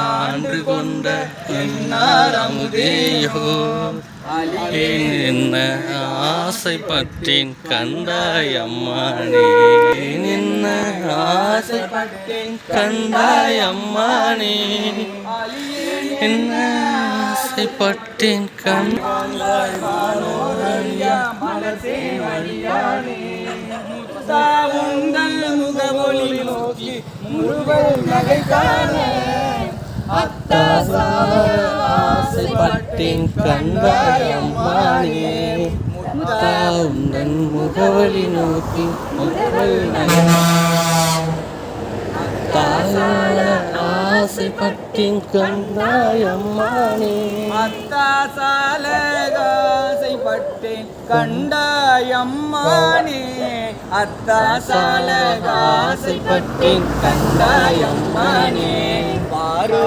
ஆண்டு கொண்ட என்னார் அமுதேயோ என்ன ஆசைப்பட்டேன் கண்டாய் அம்மானே. என்ன ஆசைப்பட்டேன் கண்டாய் அம்மானே. என்ன ஆசைப்பட்டேன் கண்டாய் உந்தன் முகமொழி நோக்கி நகை காண ஆசைப்பட்டேன் கண்டாய் முத்தா உந்தன் முகவலி நோக்கி முகவல் தாயால ஆசைப்பட்டேன் கண்டாய் அத்தாசால கண்டாயம்மானே. அத்தாசால காசைப்பட்டேன் கண்டாயம்மானே பாரோ